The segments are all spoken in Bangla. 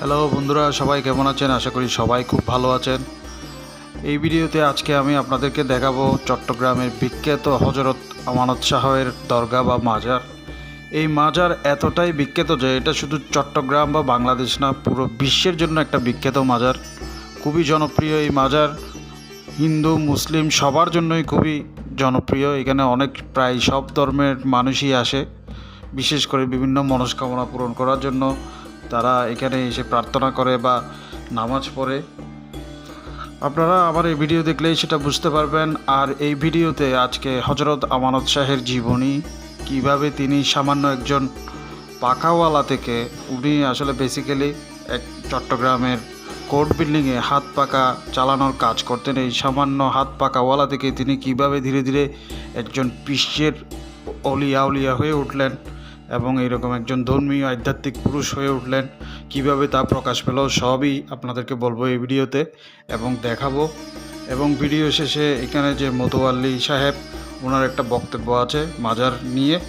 হ্যালো বন্ধুরা, সবাই কেমন আছেন? আশা করি সবাই খুব ভালো আছেন। এই ভিডিওতে আজকে আমি আপনাদেরকে দেখাবো চট্টগ্রামের বিখ্যাত হজরত আমানত শাহের দরগা বা মাজার। এই মাজার এতটাই বিখ্যাত যে এটা শুধু চট্টগ্রাম বা বাংলাদেশ না, পুরো বিশ্বের জন্য একটা বিখ্যাত মাজার। খুবই জনপ্রিয় এই মাজার। হিন্দু, মুসলিম সবার জন্যই খুবই জনপ্রিয়। এখানে অনেক, প্রায় সব ধর্মের মানুষই আসে, বিশেষ করে বিভিন্ন মনস্কামনা পূরণ করার জন্য। তারা এখানে এসে প্রার্থনা করে বা নামাজ পড়ে। আপনারা আমার এই ভিডিও দেখলেই সেটা বুঝতে পারবেন। আর এই ভিডিওতে আজকে হজরত আমানত শাহের জীবনী, কীভাবে তিনি সামান্য একজন পাকাওয়ালা থেকে উনি আসলে বেসিক্যালি এক চট্টগ্রামের কোর্ট বিল্ডিংয়ে হাত পাকা চালানোর কাজ করতেন। এই সামান্য হাত পাকাওয়ালা থেকে তিনি কীভাবে ধীরে ধীরে একজন বিশ্বের অলিয়া উলিয়া হয়ে উঠলেন এবং এরকম একজন ধর্মীয় আধ্যাত্মিক পুরুষ হয়ে উঠলেন, কীভাবে তা প্রকাশ পেল সবই আপনাদেরকে বলব এই ভিডিওতে এবং দেখাবো। এবং ভিডিও শেষে এখানে যে মতোয়াল্লি সাহেব, ওনার একটা বক্তব্য আছে মাজার নিয়ে।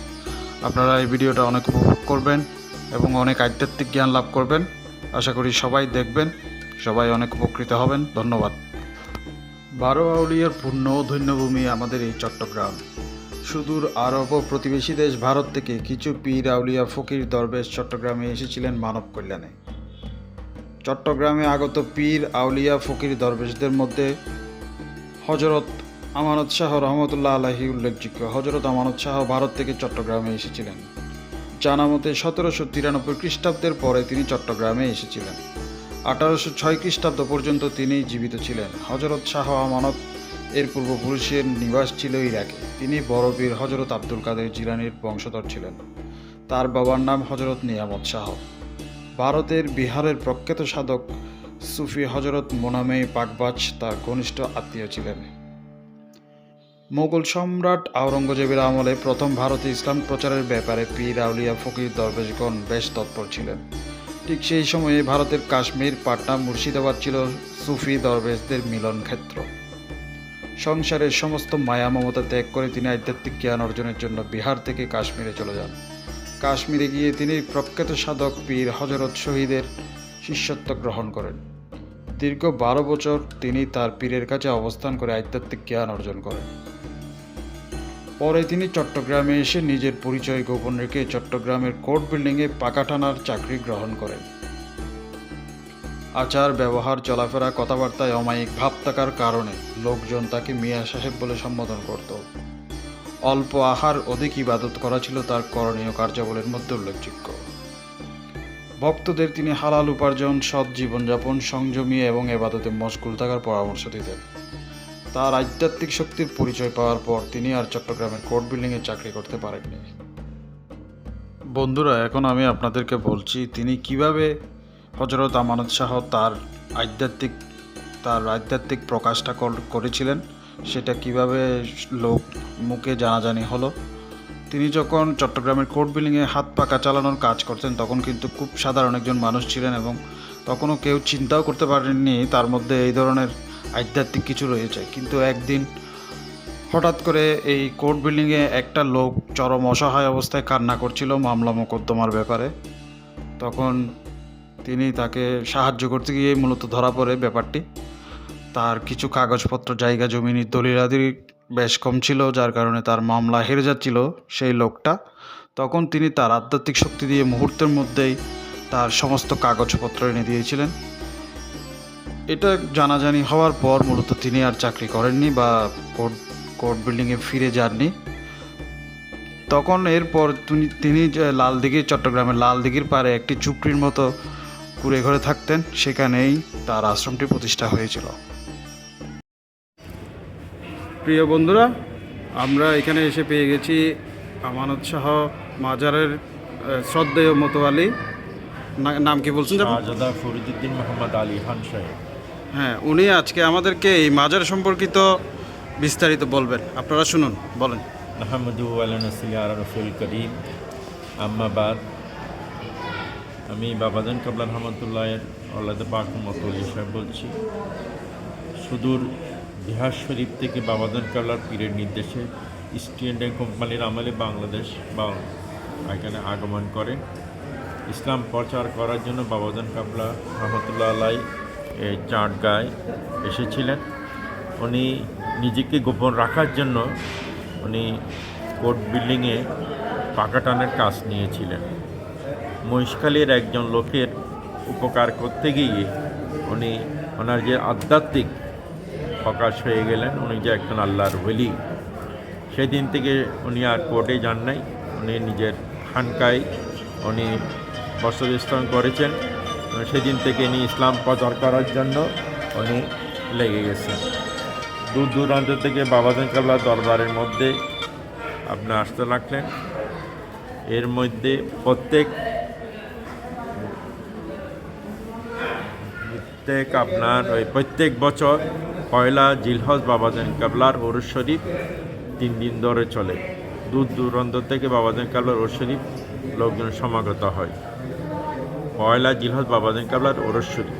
আপনারা এই ভিডিওটা অনেক উপভোগ করবেন এবং অনেক আধ্যাত্মিক জ্ঞান লাভ করবেন। আশা করি সবাই দেখবেন, সবাই অনেক উপকৃত হবেন। ধন্যবাদ। বারো আউলিয়ার পূর্ণ ধন্যভূমি আমাদের এই চট্টগ্রাম। সুদূর আরব ও প্রতিবেশী দেশ ভারত থেকে কিছু পীর আউলিয়া ফকির দরবেশ চট্টগ্রামে এসেছিলেন মানব কল্যাণে। চট্টগ্রামে আগত পীর আউলিয়া ফকির দরবেশদের মধ্যে হজরত আমানত শাহ রহমতুল্লাহ আলাহি উল্লেখযোগ্য। হজরত আমানত শাহ ভারত থেকে চট্টগ্রামে এসেছিলেন। জানা মতে সতেরোশো তিরানব্বই খ্রিস্টাব্দের পরে তিনি চট্টগ্রামে এসেছিলেন। আঠারোশো ছয় খ্রিস্টাব্দ পর্যন্ত তিনি জীবিত ছিলেন। হজরত শাহ আমানত এর পূর্বপুরুষের নিবাস ছিল ইরাকে। তিনি বড় বীর হজরত আব্দুল কাদের জিলানির বংশধর ছিলেন। তার বাবার নাম হজরত নিয়ামত শাহ। ভারতের বিহারের প্রখ্যাত সাধক সুফি হজরত মোনামে পাকবাজ তার ঘনিষ্ঠ আত্মীয় ছিলেন। মোগল সম্রাট আওরঙ্গজেবের আমলে প্রথম ভারতে ইসলাম প্রচারের ব্যাপারে পীর আউলিয়া ফকির দরবেশগণ বেশ তৎপর ছিলেন। ঠিক সেই সময়ে ভারতের কাশ্মীর, পাটনা, মুর্শিদাবাদ ছিল সুফি দরবেশদের মিলন ক্ষেত্র সংসারের সমস্ত মায়া মমতা ত্যাগ করে তিনি আধ্যাত্মিক জ্ঞান অর্জনের জন্য বিহার থেকে কাশ্মীরে চলে যান। কাশ্মীরে গিয়ে তিনি প্রখ্যাত সাধক পীর হজরত শহীদের শিষ্যত্ব গ্রহণ করেন। দীর্ঘ বারো বছর তিনি তার পীরের কাছে অবস্থান করে আধ্যাত্মিক জ্ঞান অর্জন করেন। পরে তিনি চট্টগ্রামে এসে নিজের পরিচয় গোপন রেখে চট্টগ্রামের কোর্ট বিল্ডিংয়ে পাকাটানার চাকরি গ্রহণ করেন। আচার, ব্যবহার, চলাফেরা, কথাবার্তায় অমায়িক ভাব থাকার কারণে লোকজন তাকে মিয়া সাহেব বলে সম্বোধন করত। অল্প আহার, অধিক ইবাদত করা ছিল তার করণীয় কার্যাবলীর মধ্যে উল্লেখযোগ্য। ভক্তদের তিনি হালাল উপার্জন, সৎ জীবনযাপন, সংযমী এবং এবাদতে মশগুল থাকার পরামর্শ দিতেন। তার আধ্যাত্মিক শক্তির পরিচয় পাওয়ার পর তিনি আর চট্টগ্রামের কোর্ট বিল্ডিংয়ে চাকরি করতে পারেননি। বন্ধুরা, এখন আমি আপনাদেরকে বলছি, তিনি কীভাবে হজরত আমানত শাহ তার আধ্যাত্মিক তার আধ্যাত্মিক প্রকাশটা করেছিলেন। সেটা কীভাবে লোক মুখে জানাজানি হলো? তিনি যখন চট্টগ্রামের কোর্ট বিল্ডিংয়ে হাত পাকা চালানোর কাজ করতেন, তখন কিন্তু খুব সাধারণ একজন মানুষ ছিলেন এবং তখনও কেউ চিন্তাও করতে পারেননি তার মধ্যে এই ধরনের আধ্যাত্মিক কিছু রয়েছে। কিন্তু একদিন হঠাৎ করে এই কোর্ট বিল্ডিংয়ে একটা লোক চরম অসহায় অবস্থায় কান্না করছিল মামলা মোকদ্দমার ব্যাপারে। তখন তিনি তাকে সাহায্য করতে গিয়ে মূলত ধরা পড়ে ব্যাপারটি। তার কিছু কাগজপত্র, জায়গা জমির দলিলাদির বেশ কম ছিল, যার কারণে তার মামলা হেরে যাচ্ছিল সেই লোকটা। তখন তিনি তার আধ্যাত্মিক শক্তি দিয়ে মুহূর্তের মধ্যেই তার সমস্ত কাগজপত্র এনে দিয়েছিলেন। এটা জানাজানি হওয়ার পর মূলত তিনি আর চাকরি করেননি বা কোর্ট কোর্ট বিল্ডিংয়ে ফিরে যাননি। তখন এরপর তিনি লালদিঘির চট্টগ্রামের লালদিঘির পাড়ে একটি চুপড়ির মতো কুড়ে ঘরে থাকতেন সেখানেই তার আশ্রমটি প্রতিষ্ঠা হয়েছিল। প্রিয় বন্ধুরা আমরা এখানে এসে পেয়ে গেছি আমানত শাহ মাজারের শ্রদ্ধেয় মতোয়ালি না- নাম কি বলছেন? শাহজাদা ফরিদুদ্দিন মোহাম্মদ আলী খান সাহেব। হ্যাঁ উনি আজকে আমাদেরকে এই মাজার সম্পর্কিত বিস্তারিত বলবেন। আপনারা শুনুন বলেন। আহমদু আলানসিল আর রফুল করিম। আম্মাবাদ আমি বাবাদান কাবলা রহমতুল্লাহের আল্লাহ পাক মতলি সাহেব বলছি। সুদূর বিহার শরীফ থেকে বাবাদান কাবলার পীরের নির্দেশে ইস্ট ইন্ডিয়ান কোম্পানির আমলে বাংলাদেশ বা এখানে আগমন করেন। ইসলাম প্রচার করার জন্য বাবাজান কাবলা রহমতুল্লাহ আলাই এই চাটগায় এসেছিলেন। উনি নিজেকে গোপন রাখার জন্য উনি কোর্ট বিল্ডিংয়ে পাকা টানের কাজ নিয়েছিলেন। মহিষখালীর একজন লোকের উপকার করতে গিয়ে উনি ওনার যে আধ্যাত্মিক প্রকাশ হয়ে গেলেন, উনি যে একজন আল্লাহর ওলি। সেদিন থেকে উনি আর কোর্টে যান নাই। উনি নিজের খানকায় উনি বস্ত্রস্থান করেছেন। সেদিন থেকে উনি ইসলাম প্রচার করার জন্য উনি লেগে গেছেন। দূর দূরান্ত থেকে বাবাজান কাবলা দরবারের মধ্যে আপনি আসতে লাগলেন। এর মধ্যে প্রত্যেক প্রত্যেক আপনার ওই প্রত্যেক বছর পয়লা জিলহজ বাবাজান কাবলার ওরস শরীফ তিন দিন ধরে চলে। দূর দূরান্ত থেকে বাবাজান কাবলার ওরস শরীফ লোকজন সমাগত হয়। পয়লা জিলহজ বাবাজান কাবলার ওরস শরীফ।